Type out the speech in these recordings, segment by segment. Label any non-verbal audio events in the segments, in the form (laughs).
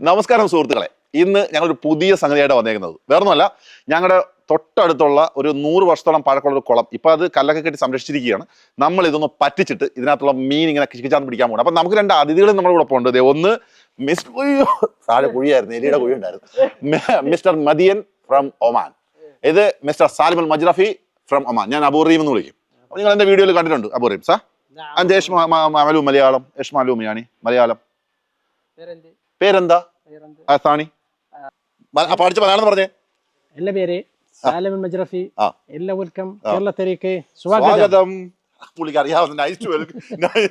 നമസ്കാരം സുഹൃത്തുക്കളെ. ഇന്ന് ഞങ്ങളൊരു പുതിയ സംഗതിയായിട്ട് വന്നേക്കുന്നത്. വേറൊന്നുമല്ല ഞങ്ങളുടെ തൊട്ടടുത്തുള്ള ഒരു നൂറ് വർഷത്തോളം പഴക്കമുള്ള ഒരു കുളം. ഇപ്പൊ അത് കല്ലൊക്കെ കെട്ടി സംരക്ഷിച്ചിരിക്കുകയാണ്. നമ്മൾ ഇതൊന്ന് പറ്റിച്ചിട്ട് ഇതിനകത്തുള്ള മീൻ ഇങ്ങനെ കിച്ചിച്ചാന്ന് പിടിക്കാൻ പോകണം അപ്പൊ നമുക്ക് രണ്ട് അതിഥികളും നമ്മുടെ കൂടെ ഉണ്ട് ദേ ഒന്ന് മിസ് താഴെ കുഴിയായിരുന്നു എലിയുടെ കുഴി ഉണ്ടായിരുന്നു. Mister Madiyan from Oman. ഇത് mister Salimal Majrafi from Oman. ഞാൻ അബൂറീം എന്ന് വിളിക്കും. അപ്പൊ നിങ്ങൾ എന്റെ വീഡിയോയിൽ കണ്ടിട്ടുണ്ട് അബൂറീം സാർ അഞ്ച് യഷ് മലു മലയാളം. യേഷ്മാലു മിയാണി മലയാളം. പേരെന്ത്? ആ സാണി. മ- ആ, പഠിച്ച മലയാളം പറഞ്ഞേ. എന്റെ പേര് സാലമൻ മജ്റഫി. ആ. എല്ലാവർക്കും കേരളത്തിലേക്ക് സ്വാഗതം. സ്വാഗതം. പുള്ളിക്ക് അറിയാവുന്ന nice to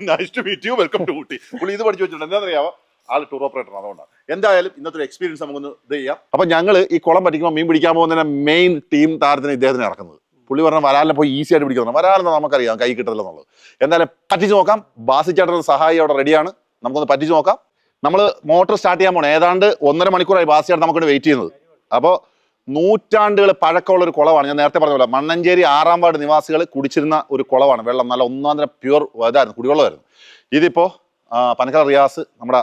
nice to meet you welcome to Ooty. പുള്ളി ഇത് പഠിച്ചു വെച്ചിട്ടുണ്ട്. എന്താ അറിയാവോ ആൾ ടൂർ ഓപ്പറേറ്റർ അതുകൊണ്ടാണ്. എന്തായാലും ഇന്നത്തെ ഒരു എക്സ്പീരിയൻസ് നമുക്കൊന്ന് ഇത് ചെയ്യാം. അപ്പൊ ഞങ്ങൾ ഈ കുളം പഠിക്കുമ്പോൾ മീൻ പിടിക്കാൻ പോകുന്ന മെയിൻ ടീം താരത്തിന് ഇദ്ദേഹത്തിന് ഇറക്കുന്നത്. പുള്ളി പറഞ്ഞ വരാലിനെ പോയി ഈസി ആയിട്ട് പിടിക്കണം വരാലെന്ന് നമുക്കറിയാം കൈ കിട്ടത്തില്ലെന്നുള്ളത്. എന്തായാലും പറ്റിച്ച് നോക്കാം. ബാസിച്ചേട്ടൻ സഹായി അവിടെ റെഡിയാണ് നമുക്കൊന്ന് പറ്റിച്ച് നോക്കാം. നമ്മൾ മോട്ടോർ സ്റ്റാർട്ട് ചെയ്യാൻ പോകണം ഏതാണ്ട് ഒന്നര മണിക്കൂറായി ബാസിയാണ് നമുക്ക് വെയിറ്റ് ചെയ്യുന്നത്. അപ്പോൾ നൂറ്റാണ്ടുകൾ പഴക്കമുള്ള ഒരു കുളമാണ്. ഞാൻ നേരത്തെ പറഞ്ഞ പോലെ മണ്ണഞ്ചേരി ആറാം വാർഡ് നിവാസികൾ കുടിച്ചിരുന്ന ഒരു കുളമാണ്. വെള്ളം നല്ല ഒന്നാം തരം പ്യുവർ ഇതായിരുന്നു കുടിവെള്ളമായിരുന്നു. ഇതിപ്പോൾ പനക്കൽ റിയാസ് നമ്മുടെ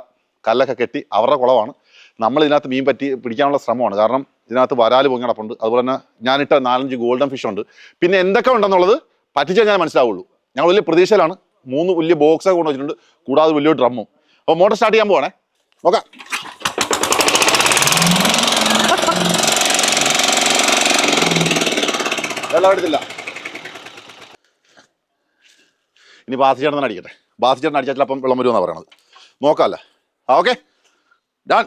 കല്ലൊക്കെ കെട്ടി അവരുടെ കുളമാണ്. നമ്മൾ ഇതിനകത്ത് മീൻ പറ്റി പിടിക്കാനുള്ള ശ്രമമാണ്. കാരണം ഇതിനകത്ത് വരാൽ പൊങ്ങി കിടപ്പുണ്ട്. അതുപോലെ തന്നെ ഞാനിട്ട നാലഞ്ച് ഗോൾഡൻ ഫിഷ് ഉണ്ട്. പിന്നെ എന്തൊക്കെ ഉണ്ടെന്നുള്ളത് പറ്റിച്ചാൽ ഞാൻ മനസ്സിലാവുള്ളൂ. ഞങ്ങൾ വലിയ പ്രതീക്ഷയിലാണ്. മൂന്ന് വലിയ ബോക്സൊക്കെ കൊണ്ടുവച്ചിട്ടുണ്ട്. കൂടാതെ വലിയ ഡ്രമ്മും അപ്പോൾ മോട്ടർ സ്റ്റാർട്ട് ചെയ്യാൻ പോവാണേ. നോക്കാം. വെള്ളം എടുത്തില്ല. ഇനി ബാസിച്ചേട്ടൻ അടിക്കട്ടെ. ബാസിച്ചേട്ടൻ അടിച്ചാൽ അപ്പം വെള്ളം വരുമെന്നാണ് പറയണത്. നോക്കാമല്ലേ ആ ഓക്കെ. Done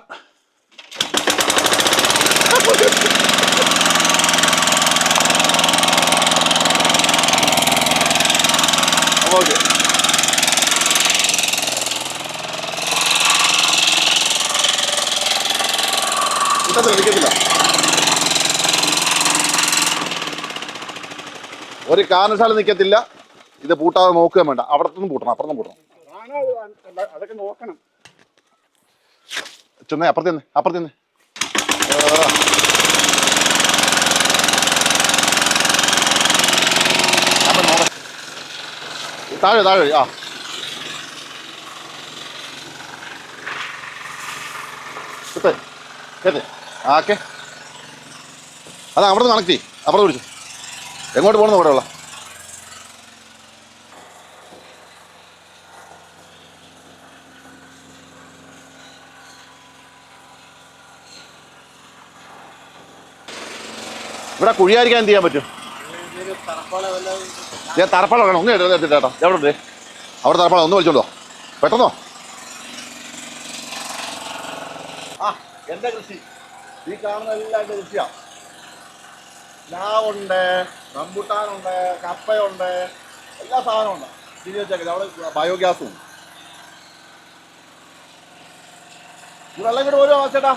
okay. കിട്ടത്തില്ല നിൽക്കത്തില്ല ഒരു കാരണശാല നിൽക്കത്തില്ല ഇത് പൂട്ടാതെ നോക്കുകയും വേണ്ട. അവിടത്തുനിന്ന് പൂട്ടണം അപ്പുറത്തും പൂട്ടണം. അതൊക്കെ നോക്കണം. ചെന്നേ അപ്പുറത്ത് അപ്പുറത്ത് താഴെ താഴെ ആ. കേട്ടേ കേട്ടേ ഓക്കെ. അതാ അവിടെ നിന്ന് കണക്ട് ചെയ്യും. അപ്പുറത്ത് പിടിച്ചു. എങ്ങോട്ട് പോകണം അവിടെ ഉള്ള? ഇവിടെ കുഴിയായിരിക്കാൻ എന്ത് ചെയ്യാൻ പറ്റും? ഞാൻ തറപ്പാളം വേണം. ഒന്നും എടുത്ത് ചേട്ടാ എവിടെ ഉണ്ട്? അവിടെ തറപ്പാളം. ഒന്ന് വിളിച്ചോണ്ടോ പെട്ടെന്നോ? ആ എന്താ കൃഷി. ഈ കാണുന്ന എല്ലാം കൃഷിയാണ് ലാവുണ്ട് റംബുട്ടാനുണ്ട് കപ്പയുണ്ട് എല്ലാ സാധനവും ഉണ്ട് തിരി വെച്ചേക്കില്ല അവിടെ ബയോഗ്യാസും ഉണ്ട് വെള്ളം ഇങ്ങോട്ട് വരുമോ ചേട്ടാ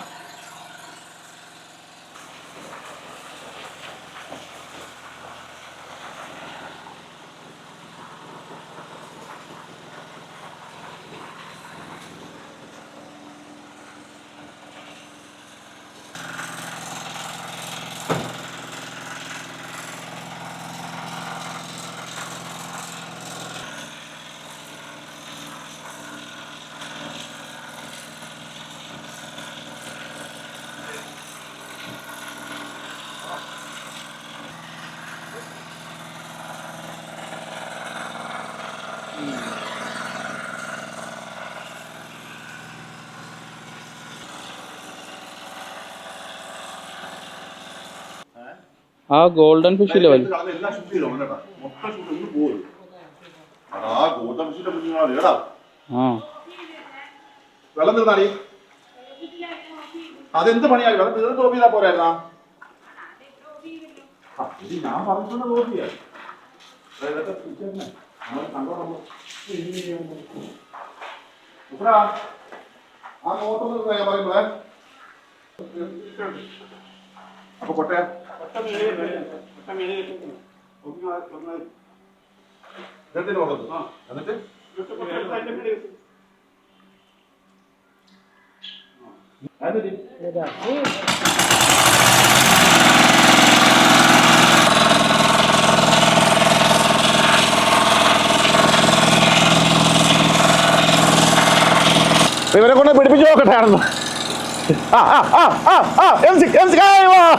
ആ ഗോൾഡൻ ഫിഷ് ഇല്ല ആ വെള്ളം തീർന്നാടി അതെന്ത് പണിയായി? വെള്ളം തീർന്ന് തോന്നിയതാ പോരായിരുന്നാ? ഞാൻ നമ്മൾ. ഉസ്രാ, ആ നോട്ടൊന്ന് പറയുമ്പോഴേ. അപ്പൊ കൊട്ടയം. എന്നിട്ട്? ഇവരെ കൊണ്ട് പിടിപ്പിച്ചു നോക്കട്ടെ ആണെന്ന്. آه آه آه آه آه امسك امسك أيوه.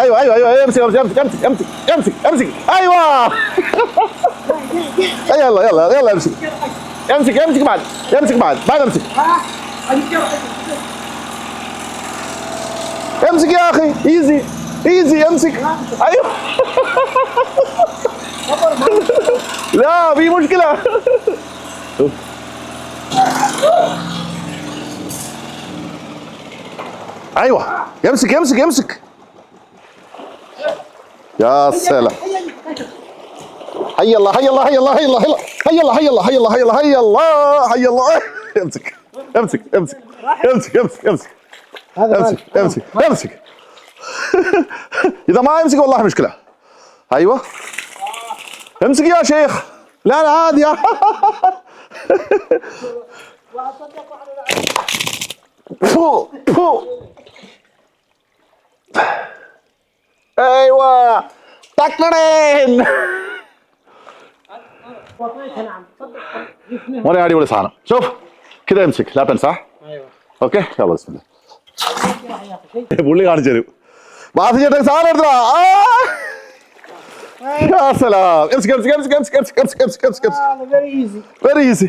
أيوه أيوه أيوه امسك امسك امسك امسك امسك امسك امسك أيوه. (laughs) يلا يلا يلا امسك. امسك امسك بعد امسك بعد بعد امسك. امسك يا أخي ايزي ايزي امسك. أيوه. (laughs) لا في مشكلة. أيوه يمسك يمسك يمسك يا سلام هيا الله هيا الله هيا الله هيا الله هيا الله هيا الله هيا الله هيا الله هيا الله هيا الله امسك امسك امسك امسك امسك امسك امسك. امسك امسك اذا ما يمسك والله مشكله أيوه امسك يا شيخ لا لا عادي وهصدق على ايوه തക്കണേൻ വളരെ അടിപൊളി സാധനം ഷോഫ് കിതാ എംസിക് ലാപ്പൻസാ ഓക്കെ പുള്ളി കാണിച്ചു തരും വാസി ചേട്ടൻ സാധനം എടുത്തോ വെരി ഈസി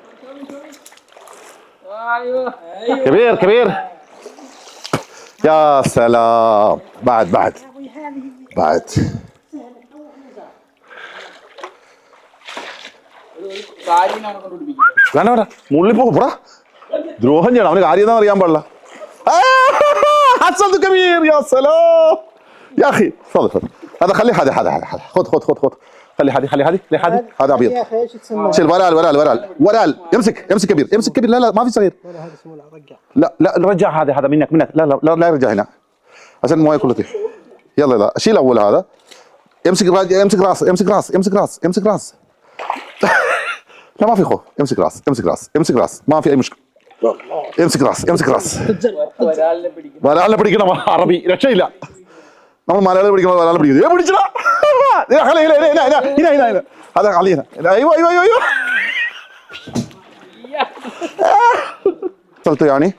كبير كبير يا سلام بعد بعد بعد കാര്യം കൊണ്ടുപിടിപ്പിക്കും വേണ്ട വേണ്ട മുള്ളിൽ പോകും പുറ ദ്രോഹം ചെയ്യണം അവന് കാര്യം എന്താ അറിയാൻ പാടില്ല آه، حصلت كبير يا سلام يا اخي تفضل تفضل هذا خلي هذا هذا هذا هذا. خذ خذ خذ خذ خلي هذه خلي هذه خلي هذه. هذا أبيض. شيل ورال ورال ورال ورال امسك امسك كبير امسك كبير. لا لا ما في صغير. لا لا رجع هذا هذا منك منك. لا لا لا, لا يرجع هنا. عشان المويه كلها تطيح يلا يلا. شيل أول هذا. امسك امسك راس امسك راس امسك راس امسك راس. (laughs) لا ما في خوف. امسك راس امسك راس امسك راس. ما في أي مشكلة. امسك راس امسك راس. ولا على بدي عربي. رشيلا നമ്മൾ മലയാളം പഠിക്കുമ്പോൾ മലയാളം പഠിക്കുന്നത് ഏ പിടിച്ചടാ അതാ കളിയന അയ്യോ അയ്യോ അയ്യോ അയ്യോ സ്ഥലത്ത് കാണി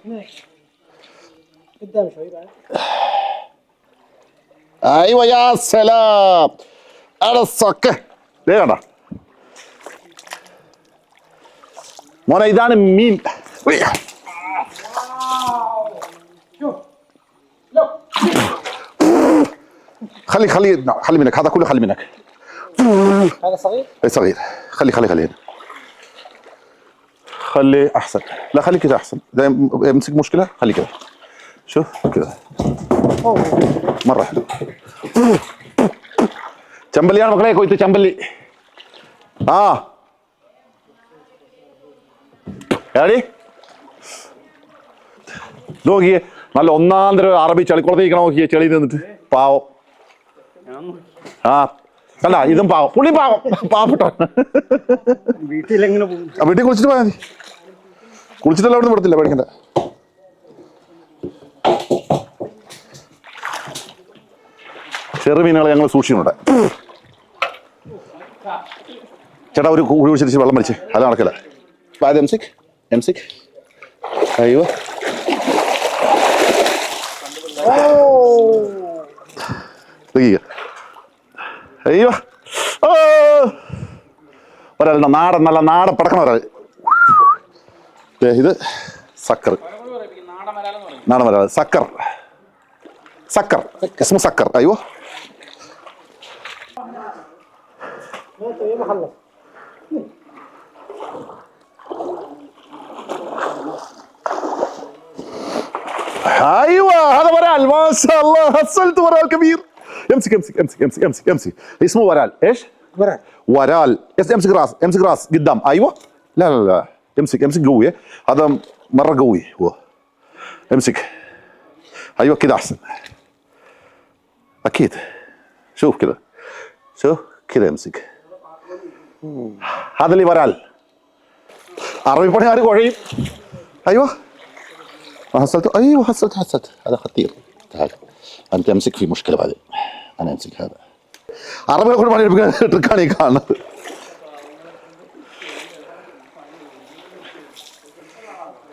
أيوه يا سلام على الصكه ليه കണ്ട മോനെ ഇതാണ് മീൻ ഉയ്യ. خلي خلي خلي منك هذا كله خلي منك هذا صغير اي صغير خلي خلي خلي هنا خلي احسن لا خلي كذا احسن اذا يمسك مشكله خلي كذا شوف كذا مره حلو ചെമ്പല്ലിയാണ് മക്കളെ കൊയ്ത്ത് ചെമ്പല്ലി ആ ഏടി നോക്കിയേ നല്ല ഒന്നാം തരം അറബി ചളിക്കുളത്തേക്ക് നോക്കിയേ ചെളി നിന്നിട്ട് പാവം ആ അല്ല ഇതും പാവം. പുള്ളി പാവം. പാവപ്പെട്ടോ വീട്ടിലെങ്ങനെ വീട്ടിൽ കുളിച്ചിട്ട് പോയാൽ മതി. കുളിച്ചിട്ടല്ല അവിടെ നിന്ന് വിടത്തില്ല ചെറു ചെറുമീനുകളെ ഞങ്ങൾ സൂക്ഷിക്കുന്നുണ്ട്. ചേട്ടാ ഒരു കുഴി കുഴിച്ചിട്ട് വെള്ളം വലിച്ച് അത് നടക്കില്ല. അത് എം സിക് എം സിക് അയ്യോ ഇതൊക്കെ. അയ്യോ. ഓ. നാടൻ നല്ല നാടൻ പടക്കണ ഒരാൾ. ഇത് സക്കർ. നാടൻ വരാൾ സക്കർ. സക്കർ. ഇസ്മു സക്കർ. അയ്യോ. ايوه هذا ورع ما شاء الله حصلت ورع الكبير امسك امسك امسك امسك امسك امسك. اسمه ورال. إيش؟ ورال. يس- امسك راس امسك راس. قدام. أيوه. لا لا لا. امسك امسك. قوي. هذا مرة قوي. هو. امسك. أيوه كده أحسن. أكيد. شوف كده شوف كده امسك. هذا اللي ورال. عربي بني عارف وعيب أيوه. ما حصلت. أيوه حصلت حصلت. هذا خطير. هذا. أنت أمسك في مشكلة بعدين. أنا أمسك هذا. عربي أقول ما يبقى تركاني كان.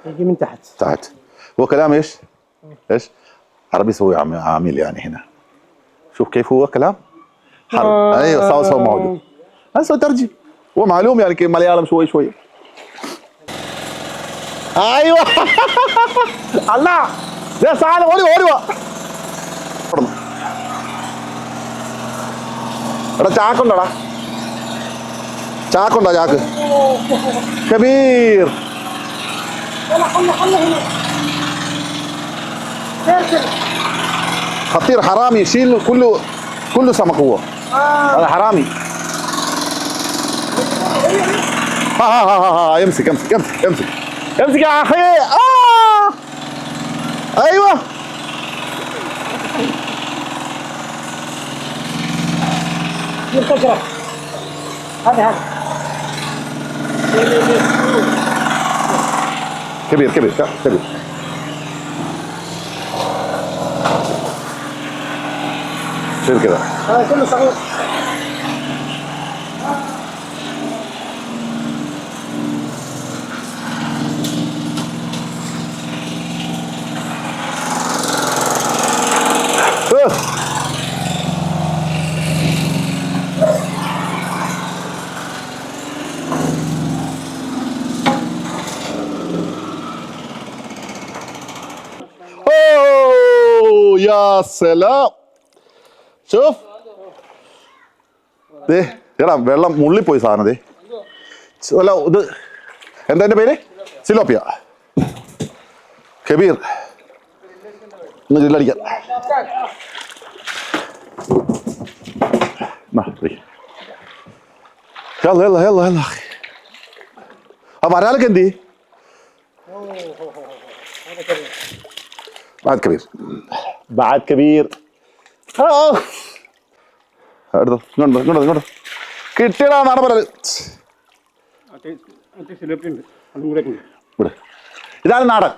يجي من تحت. تحت. هو كلام إيش؟ إيش؟ عربي يسوي عميل يعني هنا. شوف كيف هو كلام. حرب آه. أيوه صار صار موجود. هسه ترجم هو معلوم يعني كيف مليانة شوي شوي. أيوه. (laughs) الله! يا سلام اولي أولي ഇവിടുന്ന്. എടാ ചാക്കുണ്ടോടാ ചാക്കുണ്ടോ ചാക്ക് കബീർ خطير حرامي يشيل كله كله سمك هو هذا حرامي ها ها ها ها, ها. يمسك يمسك يمسك يمسك يمسك يا اخي آه. ايوه في الفجرة هذا هذا كبير كبير كبير شيل كده هذا كله صغير يا سلام شوف ദേ എടാ വെള്ളം മുള്ളിപ്പോയി സാധനം ദേ അല്ല ഇത് എന്താ എൻ്റെ പേര് സിലോപ്പിയ കബീർ ഒന്ന് ഗ്രില്ലടിക്കാം ما ادري يلا يلا يلا يلا اخي ابى لك عندي بعد كبير بعد كبير آه. എടുത്തോ ഇങ്ങോട്ട് ഇങ്ങോട്ട് ഇങ്ങോട്ട് കിട്ടിയടാ നാടൻ പറയല് മറ്റേ മറ്റേ സിലോപ്പി ഉണ്ട് അതും കൂടെ ഉണ്ട് ഇവിടെ ഇതാണ് നാടൻ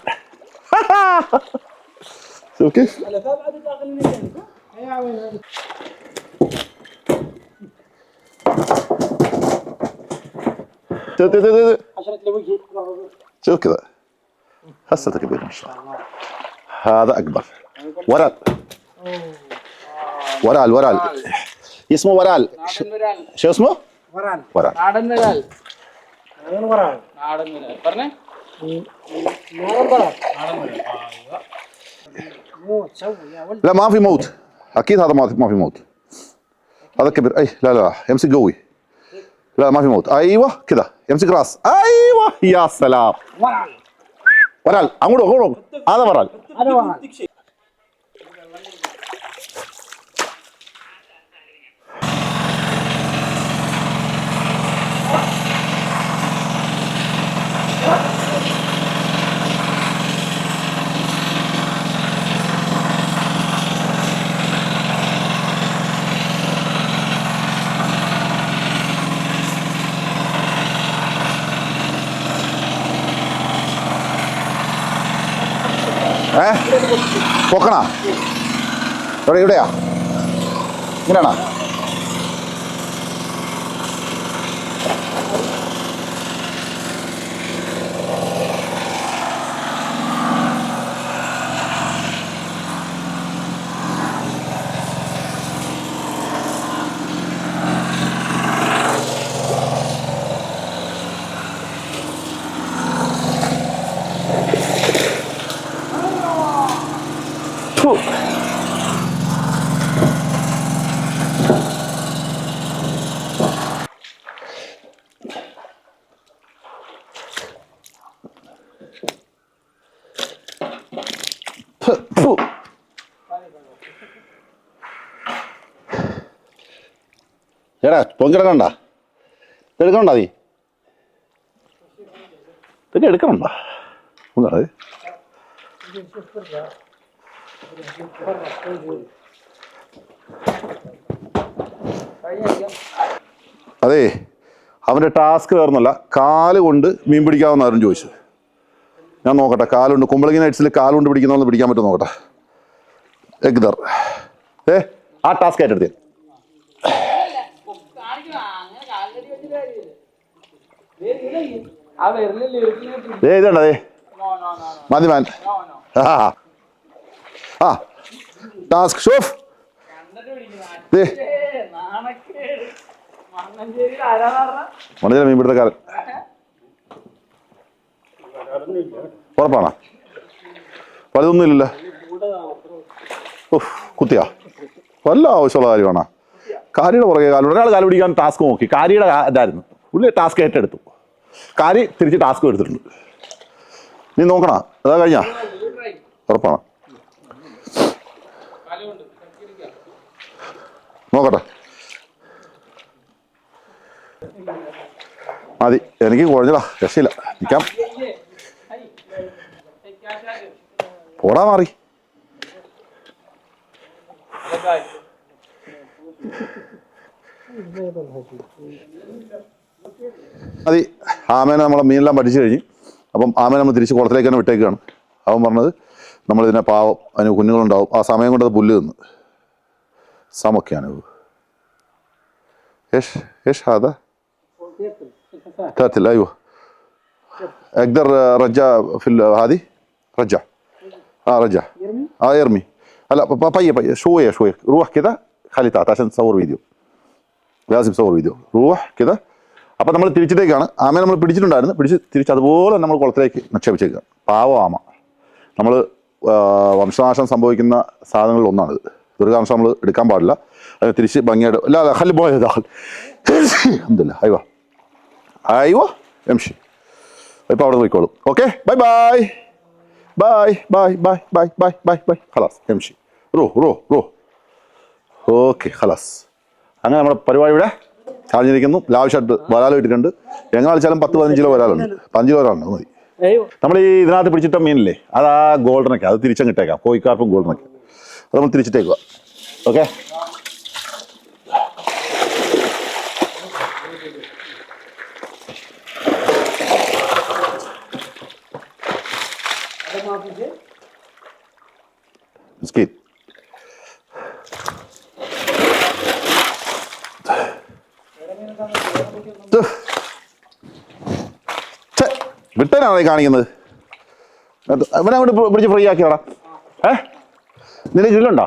ഓക്കെ عشان تلوي شوف كذا هسه كبير ما شاء الله هذا اكبر ورال ورال ورال اسمه ورال ش- നാടൻ വരാൽ شو اسمه؟ وران ورال നാടൻ വരാൽ وين وران നാടൻ വരാൽ പറഞ്ഞേ نار وران നാടൻ വരാൽ ആ, ഇവ. مو تسوي يا ولد لا ما في موت اكيد هذا ما ما في موت هذا كبير اي لا لا يمسك قوي لا ما في موت ايوه كذا يمسك راس ايوه يا سلام وران വരാൽ. അങ്ങോട്ട് അങ്ങോട്ട് അതെ വരാൽ. ഏ? പൊക്കണാ? എവിടെ ഇവിടെയാ? ഇങ്ങനെയാണോ? എടാ പൊങ്കിടക്കണ്ട എടുക്കണ്ട. നീ? പിന്നെ എടുക്കണ്ട ഒന്നടേ അതെ അവന്റെ ടാസ്ക് വേറൊന്നുമല്ല. കാൽ കൊണ്ട് മീൻ പിടിക്കാവുന്ന ആരും ചോദിച്ചു. ഞാൻ നോക്കട്ടെ കാലുണ്ട്. കുമ്പളങ്ങി നൈറ്റ്സിൽ കാലുകൊണ്ട് പിടിക്കുന്നതെന്ന് പിടിക്കാൻ പറ്റും നോക്കട്ടെ. എഗ്ദർ. ഏ ആ ടാസ്ക് ഏറ്റെടുത്തേ. ഏ ഇതുണ്ട് മതി മാൻ. ആ. ആ ടാസ്ക് ഷോഫ്. ദേ. നാണക്കേട് മണ്ണഞ്ചേരി ആരാന്ന് പറഞ്ഞ മണിച്ചില മീൻ പിടുത്തക്കാരൻ. ഉറപ്പാണോ? പലതൊന്നും ഇല്ലല്ലോ. കുത്തിയാ. വല്ല ആവശ്യമുള്ള കാര്യമാണോ? കാരിയുടെ പുറകെ കാലുണ്ട് ഒരാൾ കാൽ പിടിക്കാൻ ടാസ്ക് നോക്കി. കാരിയുടെ ഇതായിരുന്നു. പുള്ളി ടാസ്ക് ഏറ്റെടുത്തു. കാരി തിരിച്ച് ടാസ്ക് എടുത്തിട്ടുണ്ട്. നീ നോക്കണ? അതാ കഴിഞ്ഞാ? ഉറപ്പാണ്? നോക്കട്ടെ. മതി എനിക്ക് കുഴഞ്ഞടാ രക്ഷയില്ല. നിൽക്കാം പോടാ മാറി. മതി ആമേനെ നമ്മളെ മീനെല്ലാം പഠിച്ചു കഴിഞ്ഞ്. അപ്പം ആമേനെ നമ്മൾ തിരിച്ച് കുളത്തിലേക്ക് തന്നെ വിട്ടേക്കാണ്. അവൻ പറഞ്ഞത് നമ്മളിതിനെ പാവം അതിന് കുഞ്ഞുങ്ങളുണ്ടാവും. ആ സമയം കൊണ്ട് അത് പുല്ല് തിന്ന്. സമൊക്കെയാണ് ايش ايش هذا؟ تاتل ايوه اقدر رجع في ال- هذه رجع اه رجع اه يرمي هلا ب- ب- طيب طيب شويه شويه روح كذا خلي تعال عشان تصور فيديو لازم تصور فيديو روح كذا അപ്പം നമ്മൾ തിരിച്ചിട്ടേക്കാണ് ആമയെ നമ്മൾ പിടിച്ചിട്ടുണ്ടായിരുന്നു പിടിച്ച് തിരിച്ച് അതുപോലെ നമ്മൾ കുളത്തിലേക്ക് നിക്ഷേപിച്ചേക്കുക പാവം ആമ നമ്മൾ വംശനാശം സംഭവിക്കുന്ന സാധനങ്ങളിൽ ഒന്നാണിത് ദുരിതാംശം നമ്മൾ എടുക്കാൻ പാടില്ല. അത് തിരിച്ച് ഭംഗിയായിട്ട് അല്ല അതെ ഹലി പോയത് എന്തല്ല അഹമ്മദില്ല അയ്വ എം ഷി ഇപ്പോൾ അവിടെ പോയിക്കോളും. Okay? Bye bye bye bye bye bye bye bye bye. ഹലാസ് എം ഷി റോ റോ റോ. ഓക്കെ ഹലാസ് അങ്ങനെ നമ്മുടെ പരിപാടി ഇവിടെ ചാർജിരിക്കുന്നു ലാവശ്യമായിട്ട് വരാൽ ഇട്ടിട്ടുണ്ട്. എങ്ങനെ കളിച്ചാലും പത്ത് പതിനഞ്ച് കിലോ വരാലുണ്ട് പതിനഞ്ച് കിലോ വരാലുണ്ട് മതി. നമ്മൾ ഈ ഇതിനകത്ത് പിടിച്ചിട്ട മീനില്ലേ അത് ആ ഗോൾഡനൊക്കെ അത് തിരിച്ചങ്ങിട്ടേക്കാം കോഴിക്കാർപ്പും ഗോൾഡനൊക്കെ. അത് നമ്മൾ തിരിച്ചിട്ടേക്കുക ഓക്കെ Skid. വിട്ടനാണ് കാണിക്കുന്നത്? അവനെ അങ്ങോട്ട് പിടിച്ച് ഫ്രീ ആക്കിയോടാ. ഏ? നിന്റെ ചുല്ലുണ്ടോ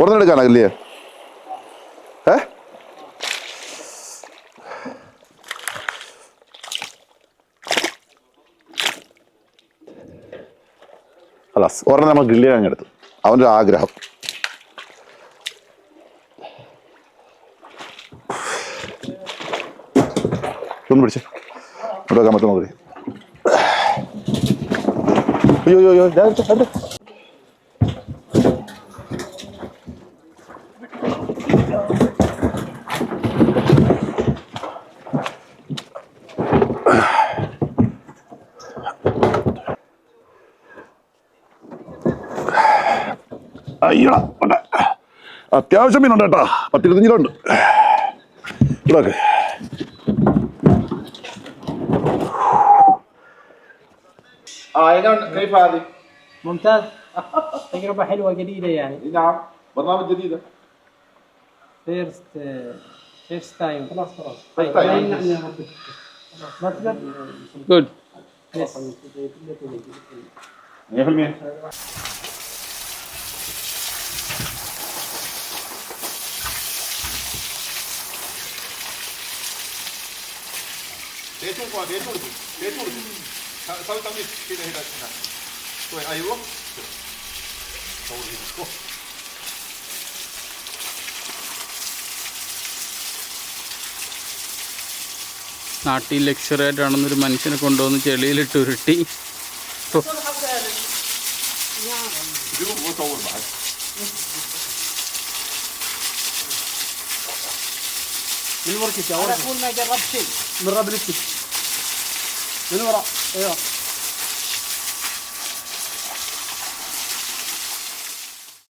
ഉടനെ ഏ? അല്ലാസ് ഒരെണ്ണം നമ്മൾ ഗ്രില്ല് ചെയ്യാൻ എടുത്തു അവന്റെ ആഗ്രഹം. ഒന്ന് പിടിച്ചേ. ഇവിടെ വെക്കാൻ പറ്റുമോ അയ്യോ അയ്യോ ഞാൻ അടുത്ത് അയ്യടാ അത്യാവശ്യം മീനുണ്ട് കേട്ടാ. പത്തിരുപത്തഞ്ചിലുണ്ട് ഇവിടെ آه كيف هذه؟ ممتاز. (laughs) تجربة حلوة جديدة يعني. إيه، نعم. برنامج جديدة. فيرست فيرست تايم خلاص خلاص. طيب تايم مطلب؟ جود يس 100% Tam, tam, tam je jeden hráč. To je Ajo. To je Ajo. നാട്ടിൽ ലക്ഷറായിട്ടാണെന്ന് ഒരു മനുഷ്യനെ കൊണ്ടുവന്ന് ചെളിയിലിട്ട് ഉരുട്ടി നിറബിലിട്ട് എന്ന് പറ ഏതാ?